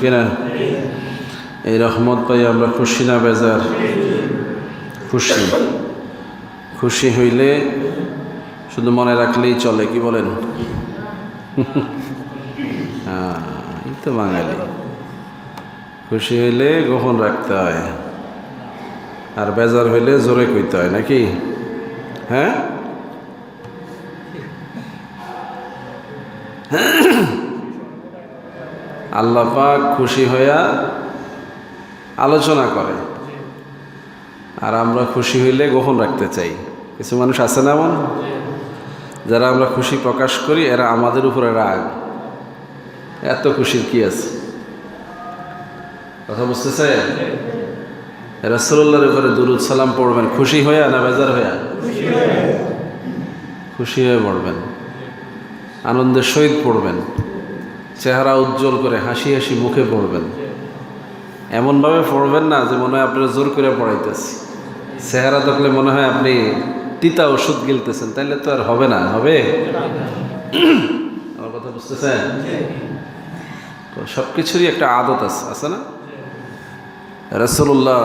কিনা? এই রহমত পাই আমরা খুশি না বেজার? খুশি। খুশি হইলে শুধু মনে রাখলেই চলে কি বলেন? হ্যাঁ, এই তো বাঙালি। খুশি হইলে গোপন রাখতে হয়। আর বেজার হইলে জোরে কইতে হয় নাকি? হ্যাঁ? আল্লাহ পাক খুশি হইয়া আলোচনা করে। আর আমরা খুশি হইলে গোপন রাখতে চাই। কিছু মানুষ আছে না এমন? যারা আমরা খুশি প্রকাশ করি, এরা আমাদের উপরে রাগ। এত খুশির কি আছে? কথা বুঝতেছে? রসুল্লাহর উপরে দুরুদ সালাম পড়বেন। খুশি হইয়া না বেজার হইয়া? খুশি হয়ে পড়বেন। আনন্দের সহিত পড়বেন। চেহারা উজ্জ্বল করে হাসি হাসি মুখে পড়বেন। এমনভাবে পড়বেন না যে মনে হয় আপনারা জোর করে পড়াইতেছি। চেহারা থাকলে মনে হয় আপনি তিতা ওষুধ গিলতেছেন, তাইলে তো আর হবে না, হবে? আমার কথা বুঝতেছেন? তো সব কিছুরই একটা আদত আছে আছে না? রসুল্লাহ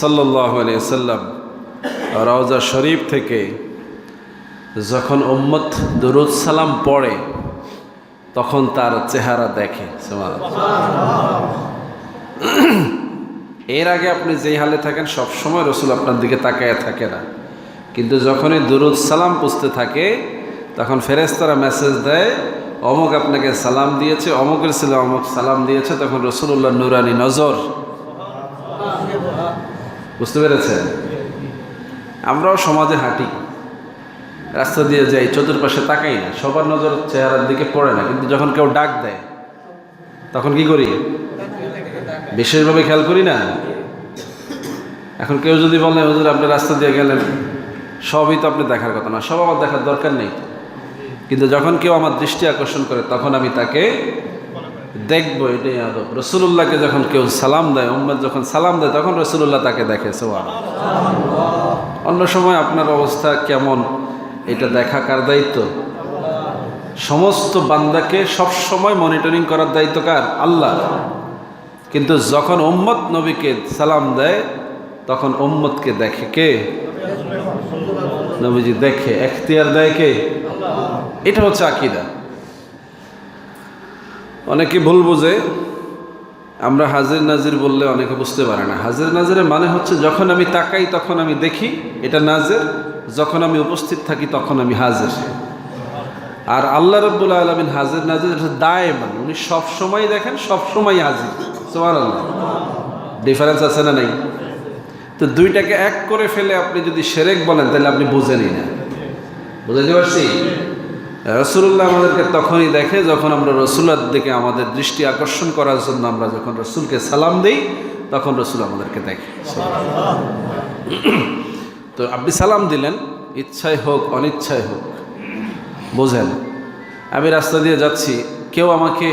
সাল্লাহ সাল্লাম রওজা শরীফ থেকে যখন উম্মত দরুদ সালাম পড়ে তখন তার চেহারা দেখে এর আগে আপনি যেই হালে থাকেন সব সময় রসুল আপনার দিকে তাকায় থাকে না। কিন্তু যখনই দুরুদ সালাম পুষতে থাকে, তখন ফেরেস্তারা মেসেজ দেয়, অমুক আপনাকে সালাম দিয়েছে, অমুকের ছেলে অমুক সালাম দিয়েছে, তখন রসুল্লাহ নুরানি নজর। বুঝতে পেরেছেন? আমরাও সমাজে হাঁটি। রাস্তা দিয়ে যাই, চতুর্পাশে তাকাই না, সবার নজর চেহারার দিকে পড়ে না, কিন্তু যখন কেউ ডাক দেয়, তখন কি করি? বিশেষভাবে খেয়াল করি না? এখন কেউ যদি বলে, হুজুর, আপনি রাস্তা দিয়ে গেলেন, সবই তো আপনি দেখার কথা না, সব আমার দেখার দরকার নেই কিন্তু যখন কেউ আমার দৃষ্টি আকর্ষণ করে, তখন আমি তাকে দেখব, এটাই আদব। রসুল্লাহকে যখন কেউ সালাম দেয় উম্মদ যখন সালাম দেয়, তখন রসুল্লাহ তাকে দেখে সোয়াল অন্য সময় আপনার অবস্থা কেমন? এটা দেখা কার দায়িত্ব? সমস্ত বান্দাকে সব সময় মনিটরিং করার দায়িত্ব কার? আল্লাহ কিন্তু যখন উম্মত নবীকে সালাম দেয়, তখন উম্মতকে দেখে কে? নবীজি দেখে। এখতিয়ার দেয় কে? এটা হচ্ছে আকিদা। অনেকে ভুল বুঝে আমরা হাজির নাজির বললে অনেকে বুঝতে পারে না। হাজির নাজিরের মানে হচ্ছে যখন আমি তাকাই তখন আমি দেখি এটা নাজের, যখন আমি উপস্থিত থাকি তখন আমি হাজির। আর আল্লাহ রব্বুল আলমিন হাজির নাজির এটা দায় মানে উনি সব সময় দেখেন সব সময় হাজির। সোমান আল্লাহ ডিফারেন্স আছে না নাই? তো দুইটাকে এক করে ফেলে আপনি যদি সেরেক বলেন তাহলে আপনি বুঝেনই না বুঝাতে পারছি? রসুল্লাহ আমাদেরকে তখনই দেখে যখন আমরা রসুল্লার দিকে আমাদের দৃষ্টি আকর্ষণ করার জন্য আমরা যখন রসুলকে সালাম দিই, তখন রসুল আমাদেরকে দেখে। তো আপনি সালাম দিলেন, ইচ্ছায় হোক, অনিচ্ছায় হোক, বোঝেন। আমি রাস্তা দিয়ে যাচ্ছি, কেউ আমাকে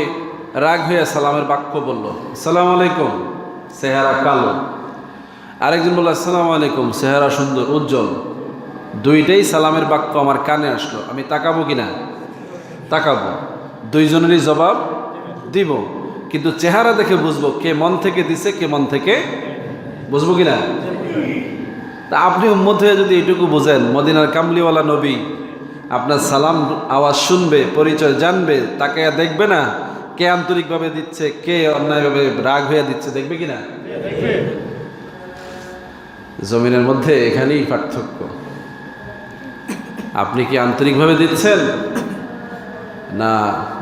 রাগ হয়ে সালামের বাক্য বলল, সালাম আলাইকুম সেহারা কালো। আরেকজন বলল, আসসালামু আলাইকুম সেহারা সুন্দর, উজ্জ্বল। দুইটাই সালামের বাক্য আমার কানে আসলো। আমি তাকাবো কি না তাকাবো। দুইজনেরই জবাব দিব। কিন্তু চেহারা দেখে বুঝব কে মন থেকে দিছে, কে মন থেকে বুঝব কি না তা আপনি উম্মত হয়ে যদি এটুকু বোঝেন, মদিনার কামলিওয়ালা নবী আপনার সালাম আওয়াজ শুনবে, পরিচয় জানবে তাকে দেখবে না কে আন্তরিকভাবে দিচ্ছে, কে অন্যায়ভাবে রাগ হয়ে দিচ্ছে, দেখবে কি না জমিনের মধ্যে এখানেই পার্থক্য। আপনি কি আন্তরিকভাবে দিচ্ছেন? না,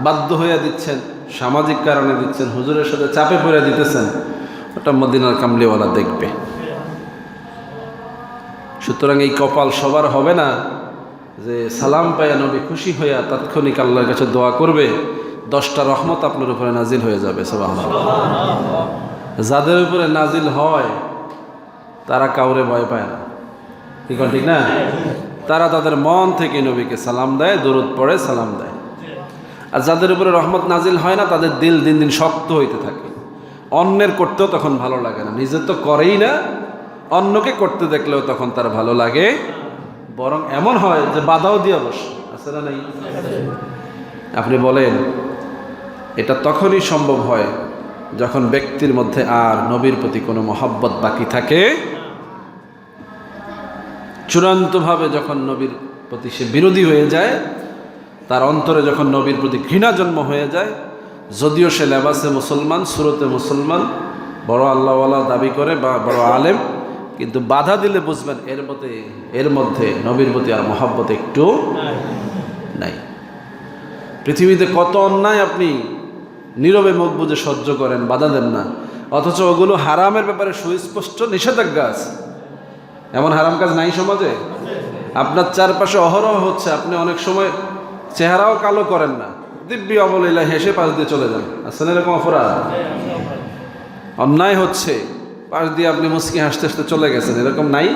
বাধ্য হইয়া দিচ্ছেন, সামাজিক কারণে দিচ্ছেন, হুজুরের সাথে চাপে পড়ে দিতেছেন, ওটা মদিনার কামলিওয়ালা দেখবে। সুতরাং এই কপাল সবার হবে না যে সালাম পাইয়া নবী খুশি হইয়া তাৎক্ষণিক আল্লাহর কাছে দোয়া করবে, দশটা রহমত আপনার উপরে নাজিল হয়ে যাবে সব যাদের উপরে নাজিল হয়, তারা কাউরে ভয় পায় না। ঠিক না? তারা তাদের মন থেকে নবীকে সালাম দেয়, দরুদ পড়ে সালাম দেয়। আর যাদের উপরে রহমত নাজিল হয় না, তাদের দিল দিন দিন শক্ত হইতে থাকে। অন্যের করতেও তখন ভালো লাগে না। নিজের তো করেই না, অন্যকে করতে দেখলেও তখন তার ভালো লাগে। বরং এমন হয় যে বাধাও দিয়ে বসে। আছে না নাই? আপনি বলেন, এটা তখনই সম্ভব হয় যখন ব্যক্তির মধ্যে আর নবীর প্রতি কোনো মহব্বত বাকি থাকে। চূড়ান্তভাবে যখন নবীর প্রতি সে বিরোধী হয়ে যায়, তার অন্তরে যখন নবীর প্রতি ঘৃণা জন্ম হয়ে যায়, যদিও সে লেবাসে মুসলমান, সুরতে মুসলমান, বড় আল্লাহওয়ালা দাবি করে বা বড় আলেম, কিন্তু বাধা দিলে বুঝবেন এর মধ্যে এর মধ্যে নবীর প্রতি আর মহাব্বত একটু নাই। পৃথিবীতে কত অন্যায় আপনি নীরবে মুখ বুঝে সহ্য করেন, বাধা দেন না। অথচ ওগুলো হারামের ব্যাপারে সুস্পষ্ট নিষেধাজ্ঞা আছে। এমন হারাম কাজ নাই সমাজে? আপনার চারপাশে অহরহ হচ্ছে, আপনি অনেক সময় চেহারাও কালো করেন না। দিব্যি অবলীলা হেসে পাশ দিয়ে চলে যান। আসেন এরকম অপরাধ? অন্যায় হচ্ছে, পাশ দিয়ে আপনি মুসকি হাসতে হাসতে চলে গেছেন। এরকম নাই?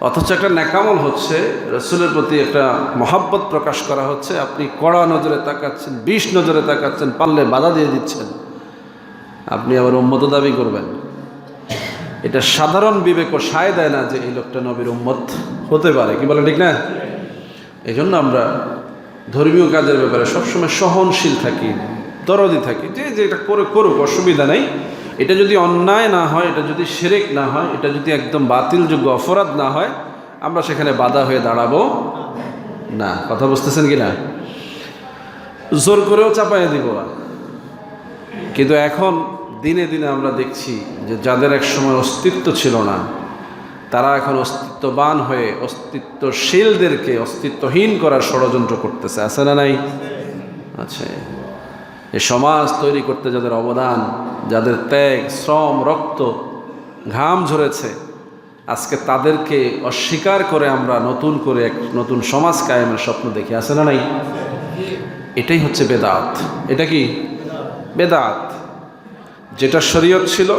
অথচ একটা ন্যাকামল হচ্ছে, রসুলের প্রতি একটা মহাব্বত প্রকাশ করা হচ্ছে। আপনি কড়া নজরে তাকাচ্ছেন, বিষ নজরে তাকাচ্ছেন, পারলে বাধা দিয়ে দিচ্ছেন। আপনি আবার উম্মত দাবি করবেন। এটা সাধারণ বিবেকও সায় দেয় না যে এই লোকটা নবীর উম্মত হতে পারে। কি বলে ঠিক না? এই জন্য আমরা ধর্মীয় কাজের ব্যাপারে সবসময় সহনশীল থাকি, দরদি থাকি। যে যে এটা করে করুক, অসুবিধা নেই। এটা যদি অন্যায় না হয়, এটা যদি সেরেক না হয়, এটা যদি একদম বাতিলযোগ্য অপরাধ না হয়, আমরা সেখানে বাধা হয়ে দাঁড়াবো না। কথা বুঝতেছেন কি না জোর করেও চাপাইয়া দিব। কিন্তু এখন দিনে দিনে আমরা দেখছি যে যাদের এক সময় অস্তিত্ব ছিল না, তারা এখন অস্তিত্ববান হয়ে অস্তিত্বশীলদেরকে অস্তিত্বহীন করার ষড়যন্ত্র করতেছে, আছে না নাই? আচ্ছা এই সমাজ তৈরি করতে যাদের অবদান, যাদের ত্যাগ, শ্রম, রক্ত ঘাম ঝরেছে, আজকে তাদেরকে অস্বীকার করে আমরা নতুন করে এক নতুন সমাজ কায়েমের স্বপ্ন দেখি, আছে না নাই? এটাই হচ্ছে বেদাত। এটা কি? বেদাত। যেটা শরীয়ত ছিল,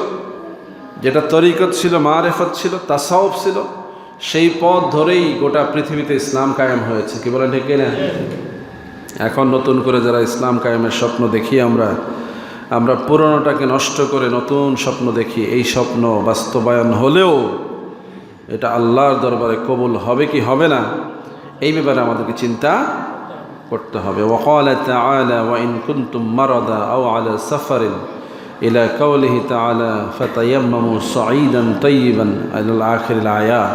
যেটা তরিকত ছিল, মারেফত ছিল তাসাউব ছিল, সেই পথ ধরেই গোটা পৃথিবীতে ইসলাম কায়েম হয়েছে। কি বলেন ঠিক না এখন নতুন করে যারা ইসলাম কায়েমের স্বপ্ন দেখি আমরা আমরা পুরনোটাকে নষ্ট করে নতুন স্বপ্ন দেখি। এই স্বপ্ন বাস্তবায়ন হলেও এটা আল্লাহর দরবারে কবুল হবে কি হবে না, এই ব্যাপারে আমাদেরকে চিন্তা করতে হবে। ওকাল ওয়াইন কুন্তুম মারদা ও আলা সাফারিন। إلى قوله تعالى فتيمموا صعيدا طيبا إلى الآخر الآيات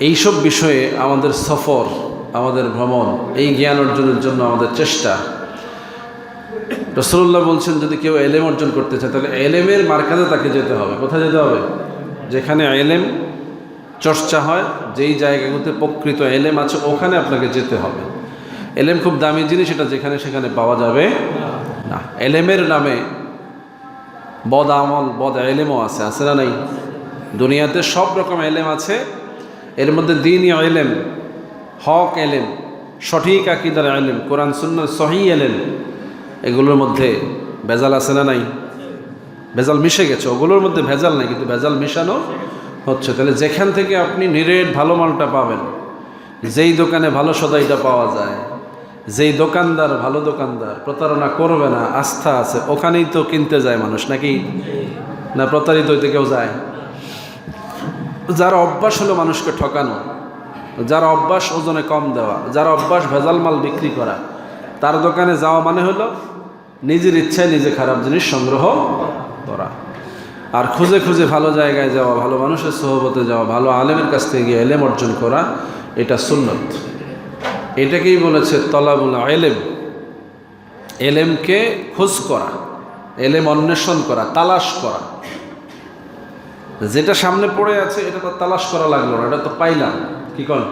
এইসব বিষয়ে আমাদের সফর আমাদের ভ্রমণ এই জ্ঞান অর্জনের জন্য আমাদের চেষ্টা রসুল্লাহ বলছেন যদি কেউ এলেম অর্জন করতে চায় তাহলে এলেমের মার্কাজে তাকে যেতে হবে কোথায় যেতে হবে যেখানে এলেম চর্চা হয় যেই জায়গাগুলোতে প্রকৃত এলেম আছে ওখানে আপনাকে যেতে হবে এলেম খুব দামি জিনিস এটা যেখানে সেখানে পাওয়া যাবে না এলেমের নামে বদ আমল, বদ এলেমও আছে আছে না নাই? দুনিয়াতে সব রকম এলেম আছে, এর মধ্যে দিনই এলেম হক এলেম সঠিক আকিদার এলেম কোরআন শূন্য সহি এলেম এগুলোর মধ্যে ভেজাল আছে না নাই? ভেজাল মিশে গেছে, ওগুলোর মধ্যে ভেজাল নাই, কিন্তু ভেজাল মিশানো হচ্ছে। তাহলে যেখান থেকে আপনি নিরেট ভালো মালটা পাবেন, যেই দোকানে ভালো সদাইটা পাওয়া যায় যেই দোকানদার ভালো দোকানদার, প্রতারণা করবে না, আস্থা আছে, ওখানেই তো কিনতে যায় মানুষ নাকি? না প্রতারিত হইতে কেউ যায়? যার অভ্যাস হলো মানুষকে ঠকানো, যার অভ্যাস ওজনে কম দেওয়া, যার অভ্যাস ভেজাল মাল বিক্রি করা, তার দোকানে যাওয়া মানে হলো নিজের ইচ্ছায় নিজে খারাপ জিনিস সংগ্রহ করা। আর খুঁজে খুঁজে ভালো জায়গায় যাওয়া, ভালো মানুষের সহবতে যাওয়া, ভালো আলেমের কাছ থেকে গিয়ে এলেম অর্জন করা, এটা সুন্নত। এটাকেই বলেছে তলাবুল এলেম। এলেমকে খোঁজ করা, এলেম অন্বেষণ করা, তালাশ করা। যেটা সামনে পড়ে আছে, এটা তো তালাশ করা লাগল না, এটা তো পাইলাম। কি কন?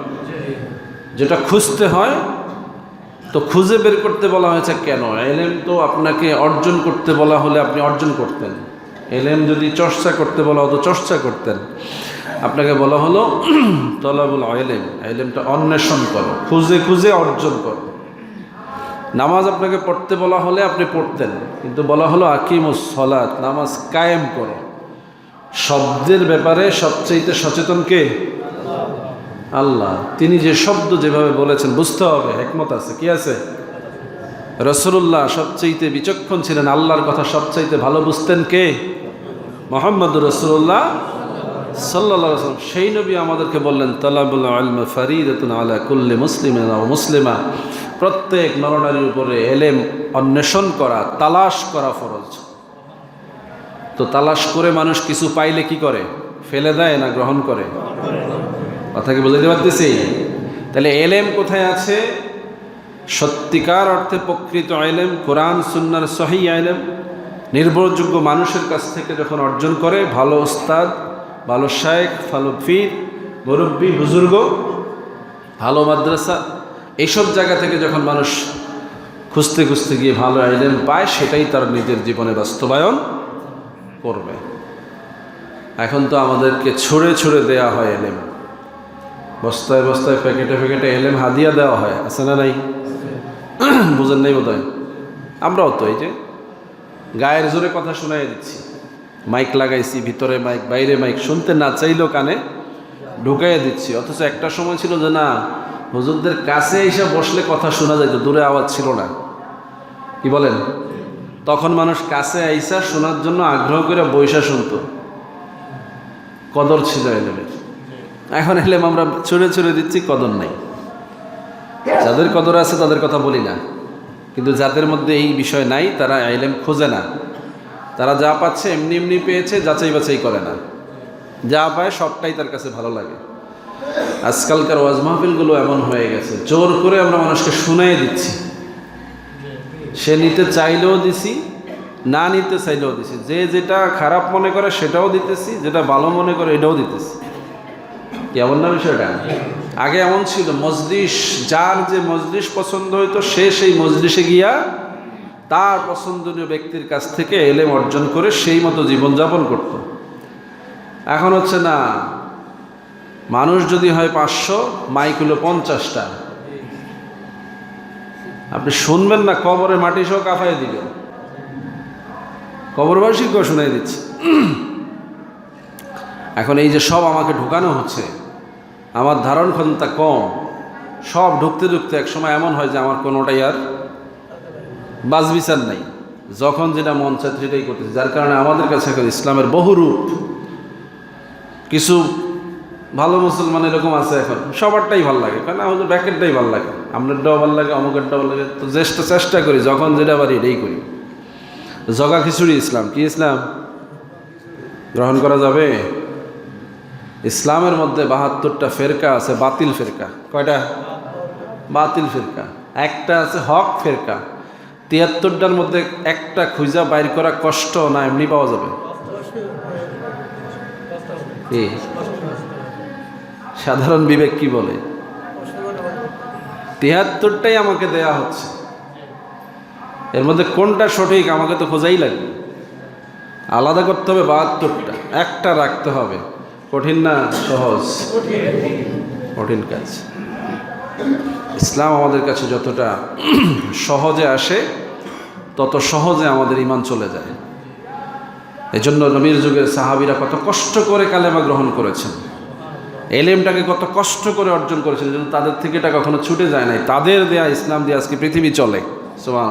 যেটা খুঁজতে হয়, তো খুঁজে বের করতে বলা হয়েছে কেন? এলেম তো আপনাকে অর্জন করতে বলা হলে আপনি অর্জন করতেন। এলেম যদি চর্চা করতে বলা হতো, চর্চা করতেন। আপনাকে বলা হলো, তলাবুল এলেম এলেমটা অন্বেষণ করো, খুঁজে খুঁজে অর্জন করো। নামাজ আপনাকে পড়তে বলা হলে আপনি পড়তেন, কিন্তু বলা হলো আকিমুস সলাত, নামাজ কায়েম করো। শব্দের ব্যাপারে সবচেয়ে সচেতন কে? আল্লাহ। তিনি যে শব্দ যেভাবে বলেছেন, বুঝতে হবে, একমত আছে, কি আছে? রসুল্লাহ সবচাইতে বিচক্ষণ ছিলেন, আল্লাহর কথা সবচাইতে ভালো বুঝতেন কে? মোহাম্মদ রসুল্লাহ সাল্লাহ সাল্লাম সেই নবী আমাদেরকে বললেন, তালাবুল আলম আলা কুল্লি মুসলিম মুসলিমা। প্রত্যেক নরনারীর উপরে এলেম, অন্বেষণ করা, তালাশ করা ফরজ। তো তালাশ করে মানুষ কিছু পাইলে কি করে? ফেলে দেয় না গ্রহণ করে? কথা কি বুঝতে পারতেছি? তাহলে এলেম কোথায় আছে? সত্যিকার অর্থে প্রকৃত আইলেম কোরআন, সুন্নার সহি আইলেম নির্ভরযোগ্য মানুষের কাছ থেকে যখন অর্জন করে, ভালো ওস্তাদ ভালো শায়েখ, ভালো ফির মুরব্বী, বুজুর্গ, ভালো মাদ্রাসা এইসব জায়গা থেকে যখন মানুষ খুঁজতে খুঁজতে গিয়ে ভালো আইলেম পায়, সেটাই তার নিজের জীবনে বাস্তবায়ন করবে। এখন তো আমাদেরকে ছুঁড়ে ছুঁড়ে দেয়া হয় এলেম। বস্তায় বস্তায়, প্যাকেটে প্যাকেটে এলেম হাদিয়া দেওয়া হয়, আছে না নাই? বুঝেন নাই বোধ আমরাও তো এই যে গায়ের জোরে কথা শোনাই দিচ্ছি। মাইক লাগাইছি, ভিতরে মাইক, বাইরে মাইক, শুনতে না চাইলেও কানে ঢুকাইয়ে দিচ্ছি। অথচ একটা সময় ছিল যে না, হুজুরদের কাছে এসে বসলে কথা শোনা যাইতো, দূরে আওয়াজ ছিল না। কি বলেন? তখন মানুষ কাছে আইসা শোনার জন্য আগ্রহ করে বৈশা শুনতো। কদর ছিল এলেমের। এখন এলেম আমরা ছুঁড়ে ছুঁড়ে দিচ্ছি, কদর নাই। যাদের কদর আছে তাদের কথা বলি না। কিন্তু যাদের মধ্যে এই বিষয় নাই, তারা এলেম খোঁজে না। তারা যা পাচ্ছে এমনি এমনি পেয়েছে, যাচাই বাছাই করে না। যা পায় সবটাই তার কাছে ভালো লাগে। আজকালকার ওয়াজ মাহফিলগুলো এমন হয়ে গেছে, জোর করে আমরা মানুষকে শুনাই দিচ্ছি। সে নিতে চাইলেও দিছি, না নিতে চাইলেও দিছি। যে যেটা খারাপ মনে করে সেটাও দিতেছি, যেটা ভালো মনে করে এটাও দিতেছি। কেমন না বিষয়টা? আগে এমন ছিল, মজলিস, যার যে মজলিস পছন্দ হইতো, সে সেই মজলিসে গিয়া তার পছন্দনীয় ব্যক্তির কাছ থেকে এলেম অর্জন করে সেই মতো জীবনযাপন করত। এখন হচ্ছে না, মানুষ যদি হয় পাঁচশো, মাইক হলো পঞ্চাশটা। আপনি শুনবেন না, কবরে মাটি সহ কাফাই দিবেন কবরবাসীকেও শোনাই দিচ্ছি। এখন এই যে সব আমাকে ঢুকানো হচ্ছে, আমার ধারণ ক্ষমতা কম। সব ঢুকতে ঢুকতে এক সময় এমন হয় যে আমার কোনোটাই আর বাজ বিচার নাই। যখন যেটা মন চায় সেটাই করতেছে। যার কারণে আমাদের কাছে এখন ইসলামের বহু রূপ। কিছু ভালো মুসলমান এরকম আছে এখন। সবারটাই ভালো লাগে। কারণ আমাদের ব্যাকেটটাই ভালো লাগে। আপনারটাও ভালো লাগে, অমুকেরটাও ভালো লাগে। তো চেষ্টা চেষ্টা করি, যখন যেটা পারি এটাই করি। জগা খিচুড়ি ইসলাম। কি ইসলাম? গ্রহণ করা যাবে? ইসলামের মধ্যে বাহাত্তরটা ফেরকা আছে, বাতিল ফেরকা। কয়টা? বাতিল ফেরকা। একটা আছে হক ফেরকা। তিয়াত্তরটার মধ্যে একটা খুঁজা বাইর করা কষ্ট না এমনি পাওয়া যাবে? সাধারণ বিবেক কি বলে? তিয়াত্তরটাই আমাকে দেয়া হচ্ছে। এর মধ্যে কোনটা সঠিক আমাকে তো খোঁজাই লাগবে। আলাদা করতে হবে বাহাত্তরটা। একটা রাখতে হবে। কঠিন না সহজ? কঠিন কাজ। ইসলাম আমাদের কাছে যতটা সহজে আসে, তত সহজে আমাদের ইমান চলে যায়। এই জন্য নবীর যুগের সাহাবিরা কত কষ্ট করে কালেমা গ্রহণ করেছেন। এলেমটাকে কত কষ্ট করে অর্জন করেছেন, যেন তাদের থেকে এটা কখনো ছুটে যায় নাই। তাদের দেয়া ইসলাম দিয়ে আজকে পৃথিবী চলে। সোমান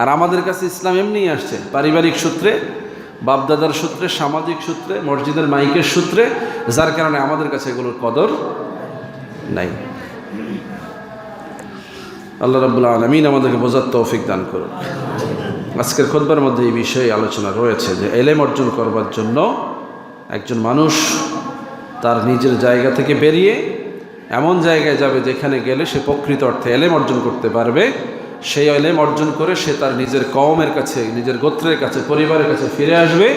আর আমাদের কাছে ইসলাম এমনিই আসছে। পারিবারিক সূত্রে, বাপদাদার সূত্রে, সামাজিক সূত্রে, মসজিদের মাইকের সূত্রে, যার কারণে আমাদের কাছে এগুলোর কদর নাই। আল্লাহ রাবুল্লাহ আলমিন আমাদেরকে বোঝার তৌফিক দান করুন। আজকের খোদবার মধ্যে এই বিষয়ে আলোচনা রয়েছে যে এলেম অর্জন করবার জন্য একজন মানুষ তার নিজের জায়গা থেকে বেরিয়ে এমন জায়গায় যাবে যেখানে গেলে সে প্রকৃত অর্থে এলেম অর্জন করতে পারবে। সেই এলেম অর্জন করে সে তার নিজের কওমের কাছে, নিজের গোত্রের কাছে, পরিবারের কাছে ফিরে আসবে,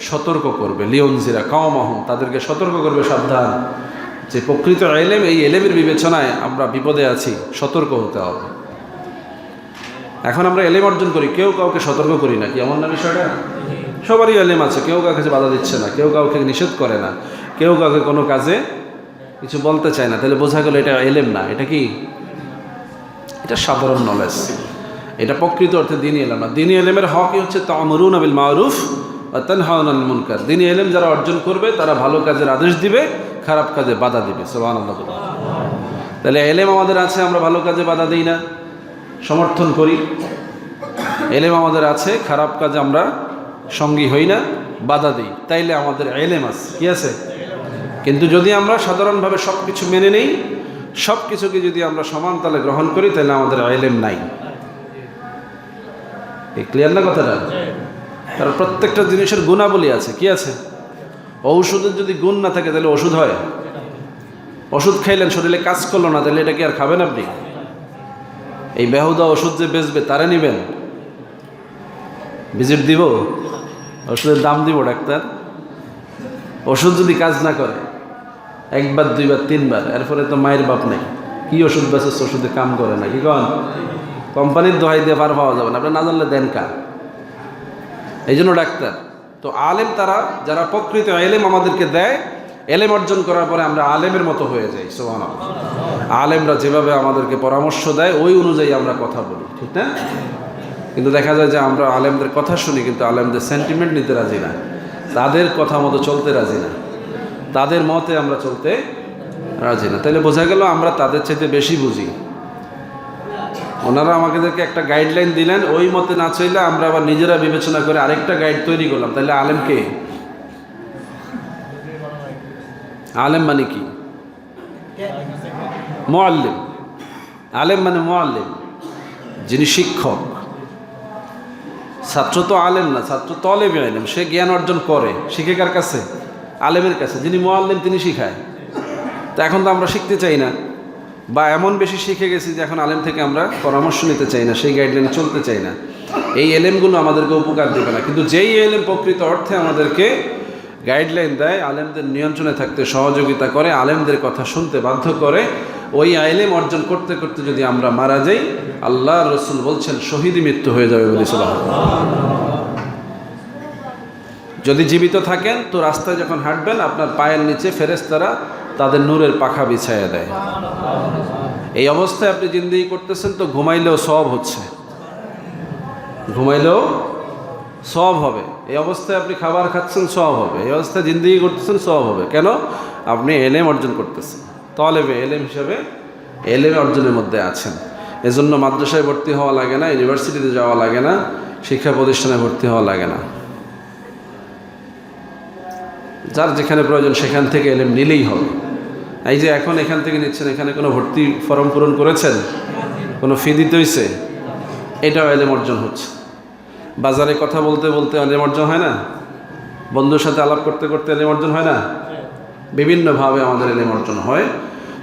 সতর্ক করবে। লিওনজিরা কওম আহম তাদেরকে সতর্ক করবে সাবধান। যে প্রকৃত এলেম, এই এলেমের বিবেচনায় আমরা বিপদে আছি, সতর্ক হতে হবে। এখন আমরা এলেম অর্জন করি, কেউ কাউকে সতর্ক করি না। কি এমন না বিষয়টা? সবারই এলেম আছে, কেউ কাউকে বাধা দিচ্ছে না, কেউ কাউকে নিষেধ করে না, কেউ কাউকে কোনো কাজে কিছু বলতে চায় না। তাহলে বোঝা গেল এটা এলেম না, এটা কি? এটা সাধারণ নলেজ এটা প্রকৃত অর্থে দিনই এলেম না। দিনই এলেমের হকই হচ্ছে তামরুন আবিল মারুফ তানহাউন আল মুনকার। দিনই এলেম যারা অর্জন করবে, তারা ভালো কাজের আদেশ দিবে খারাপ কাজে বাধা দিবে সোহান তাহলে এলেম আমাদের আছে, আমরা ভালো কাজে বাধা দিই না, সমর্থন করি। এলেম আমাদের আছে, খারাপ কাজে আমরা সঙ্গী হই না, বাধা দিই। তাইলে আমাদের এলেম আছে, কি আছে? কিন্তু যদি আমরা সাধারণভাবে সব কিছু মেনে নেই সব কিছুকে যদি আমরা সমান তালে গ্রহণ করি তাহলে আমাদের এলেম নাই। এই ক্লিয়ার না কথাটা? কারণ প্রত্যেকটা জিনিসের গুণাবলী আছে, কি আছে? ঔষধের যদি গুণ না থাকে, তাহলে ওষুধ হয়। ওষুধ খাইলেন, শরীরে কাজ করল না, তাহলে এটা কি আর খাবেন আপনি? এই বেহুদা ওষুধ যে বেচবে, তারে নিবেন। ভিজিট দিব। ওষুধের দাম দিব ডাক্তার। ওষুধ যদি কাজ না করে, একবার, দুইবার, তিনবার, এরপরে তো মায়ের বাপ নেই। কি ওষুধ বেচেছে, ওষুধে কাম করে না, কি কন? কোম্পানির দোহাই দিয়ে পার পাওয়া যাবে না। আপনি না জানলে দেন কা এই জন্য ডাক্তার তো আলেম তারা, যারা প্রকৃত এলেম আমাদেরকে দেয়, এলেম অর্জন করার পরে আমরা আলেমের মতো হয়ে যাই সোহান আলেমরা যেভাবে আমাদেরকে পরামর্শ দেয়, ওই অনুযায়ী আমরা কথা বলি, ঠিক না? কিন্তু দেখা যায় যে আমরা আলেমদের কথা শুনি, কিন্তু আলেমদের সেন্টিমেন্ট নিতে রাজি না। তাদের কথা মতো চলতে রাজি না। তাদের মতে আমরা চলতে রাজি না। তাহলে বোঝা গেল আমরা তাদের চাইতে বেশি বুঝি। ওনারা আমাদেরকে একটা গাইডলাইন দিলেন, ওই মতে না চাইলে আমরা আবার নিজেরা বিবেচনা করে আরেকটা গাইড তৈরি করলাম। তাহলে আলেমকে আলেম মানে কি? মোয়াল্লিম আলেম মানে মোয়াল্লিম যিনি শিক্ষক। ছাত্র তো আলেম না, ছাত্র তলেবে আলেম, সে জ্ঞান অর্জন করে। শিখে কার কাছে, আলেমের কাছে, যিনি মোয়াল্লিম তিনি শিখায়। তো এখন তো আমরা শিখতে চাই না। বা এমন বেশি শিখে গেছি যে এখন আলেম থেকে আমরা পরামর্শ নিতে চাই না, সেই গাইডলাইনে চলতে চাই না। এই এলেমগুলো আমাদেরকে উপকার দেবে না। কিন্তু যেই এলেম প্রকৃত অর্থে আমাদেরকে গাইডলাইন দেয়, আলেমদের নিয়ন্ত্রণে থাকতে, সহযোগিতা করে, আলেমদের কথা শুনতে বাধ্য করে, ওই আইলেম অর্জন করতে করতে যদি আমরা মারা যাই আল্লাহ রসুল বলছেন, শহীদ মৃত্যু হয়ে যাবে বলে যদি জীবিত থাকেন, তো রাস্তায় যখন হাঁটবেন, আপনার পায়ের নিচে ফেরেস্তারা তাদের নূরের পাখা বিছাইয়া দেয়। এই অবস্থায় আপনি জিন্দিগি করতেছেন তো ঘুমাইলেও সব হচ্ছে। ঘুমাইলেও সব হবে। এই অবস্থায় আপনি খাবার খাচ্ছেন সব হবে। এই অবস্থায় জিন্দিগি করতেছেন সব হবে। কেন? আপনি এলেম অর্জন করতেছেন। তলেবে এলেম হিসেবে এলেম অর্জনের মধ্যে আছেন। এজন্য মাদ্রাসায় ভর্তি হওয়া লাগে না, ইউনিভার্সিটিতে যাওয়া লাগে না, শিক্ষা প্রতিষ্ঠানে ভর্তি হওয়া লাগে না। যার যেখানে প্রয়োজন সেখান থেকে এলেম নিলেই হবে। এই যে এখন এখান থেকে নিচ্ছেন, এখানে কোনো ভর্তি ফর্ম পূরণ করেছেন? কোনো ফি দিতে হয়েছে এটাও এলেম অর্জন হচ্ছে। বাজারে কথা বলতে বলতে এলেম অর্জন হয় না? বন্ধুর সাথে আলাপ করতে করতে এলেম অর্জন হয় না? বিভিন্নভাবে আমাদের এলেম অর্জন হয়।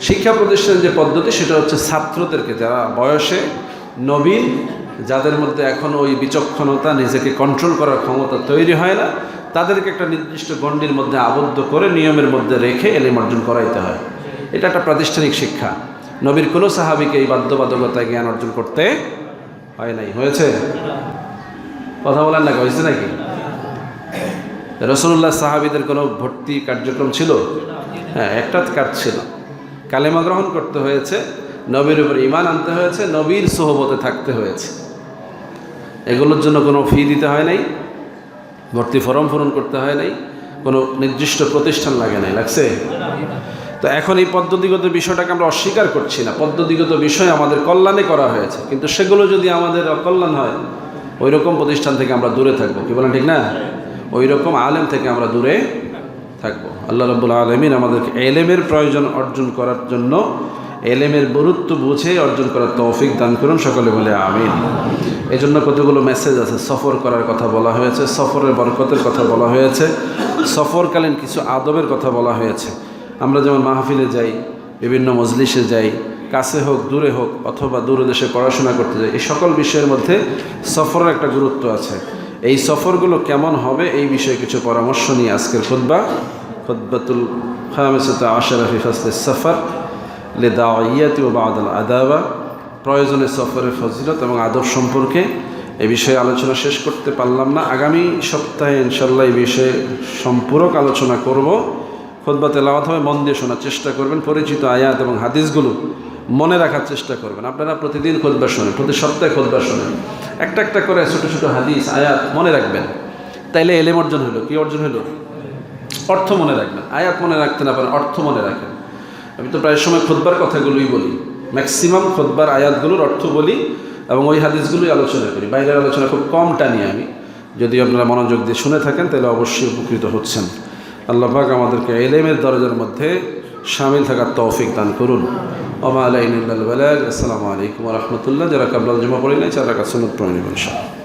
শিক্ষা প্রতিষ্ঠানের যে পদ্ধতি, সেটা হচ্ছে ছাত্রদেরকে, যারা বয়সে নবীন, যাদের মধ্যে এখনও ওই বিচক্ষণতা, নিজেকে কন্ট্রোল করার ক্ষমতা তৈরি হয় না তাদেরকে একটা নির্দিষ্ট গণ্ডির মধ্যে আবদ্ধ করে নিয়মের মধ্যে রেখে এলেম অর্জন করাইতে হয়। এটা একটা প্রাতিষ্ঠানিক শিক্ষা। নবীর কোনো সাহাবিকে এই বাধ্যবাধকতায় জ্ঞান অর্জন করতে হয় নাই। হয়েছে? কথা বলেন না, হয়েছে নাকি? রসুল্লাহ সাহাবিদের কোনো ভর্তি কার্যক্রম ছিল? হ্যাঁ একটা কাজ ছিল। কালেমা গ্রহণ করতে হয়েছে, নবীর উপর ইমান আনতে হয়েছে, নবীর সোহবতে থাকতে হয়েছে। এগুলোর জন্য কোনো ফি দিতে হয় নাই। ভর্তি ফর্ম পূরণ করতে হয় নাই, কোনো নির্দিষ্ট প্রতিষ্ঠান লাগে নাই, লাগছে? তো এখন এই পদ্ধতিগত বিষয়টাকে আমরা অস্বীকার করছি না। পদ্ধতিগত বিষয় আমাদের কল্যাণে করা হয়েছে, কিন্তু সেগুলো যদি আমাদের অকল্যাণ হয় ওই রকম প্রতিষ্ঠান থেকে আমরা দূরে থাকব। কি বলেন ঠিক না? ওই রকম আলেম থেকে আমরা দূরে থাকব। আল্লাহ রব্বুল আলমিন আমাদেরকে এলেমের প্রয়োজন অর্জন করার জন্য এলেমের গুরুত্ব বুঝে অর্জন করার তৌফিক দান করুন, সকলে বলে আমিন। এই জন্য কতগুলো মেসেজ আছে? সফর করার কথা বলা হয়েছে, সফরের বরকতের কথা বলা হয়েছে, সফরকালীন কিছু আদবের কথা বলা হয়েছে। আমরা যেমন মাহফিলে যাই, বিভিন্ন মজলিসে যাই, কাছে হোক, দূরে হোক, অথবা দূরে দেশে পড়াশোনা করতে যাই, এই সকল বিষয়ের মধ্যে সফরের একটা গুরুত্ব আছে। এই সফরগুলো কেমন হবে, এই বিষয়ে কিছু পরামর্শ নিয়ে আজকের খুদ্া খুদ্বাতুল খামেসত আশরাফি ফাসলে সফর। লে দাওয়াইয়াতি ও বাদাল আদাবা প্রয়োজনে সফরের ফজিলত এবং আদব সম্পর্কে এ বিষয়ে আলোচনা শেষ করতে পারলাম না। আগামী সপ্তাহে ইনশাল্লাহ এই বিষয়ে সম্পূরক আলোচনা করব। খোদবা তেলাওয়াত হবে, মন দিয়ে শোনার চেষ্টা করবেন, পরিচিত আয়াত এবং হাদিসগুলো মনে রাখার চেষ্টা করবেন। আপনারা প্রতিদিন খোদবা শোনেন, প্রতি সপ্তাহে খোদবা শোনেন। একটা একটা করে ছোটো ছোটো হাদিস, আয়াত মনে রাখবেন। তাইলে এলেম অর্জন হলো, কী অর্জন হলো? অর্থ মনে রাখবেন। আয়াত মনে রাখতে না পারেন, অর্থ মনে রাখেন। আমি তো প্রায় সময় খোদবার কথাগুলোই বলি। ম্যাক্সিমাম খোদবার আয়াতগুলোর অর্থ বলি এবং ওই হাদিসগুলোই আলোচনা করি। বাইরের আলোচনা খুব কম টানি আমি। যদি আপনারা মনোযোগ দিয়ে শুনে থাকেন, তাহলে অবশ্যই উপকৃত হচ্ছেন। আল্লাহ পাক আমাদেরকে এলেমের দরজার মধ্যে সামিল থাকার তৌফিক দান করুন। ওমা আলাইন আসসালামু আলাইকুম রহমতুল্লাহ। যারা কাবলাল জমা পড়ে নাই রাখা সুনত পড়ে নেবেন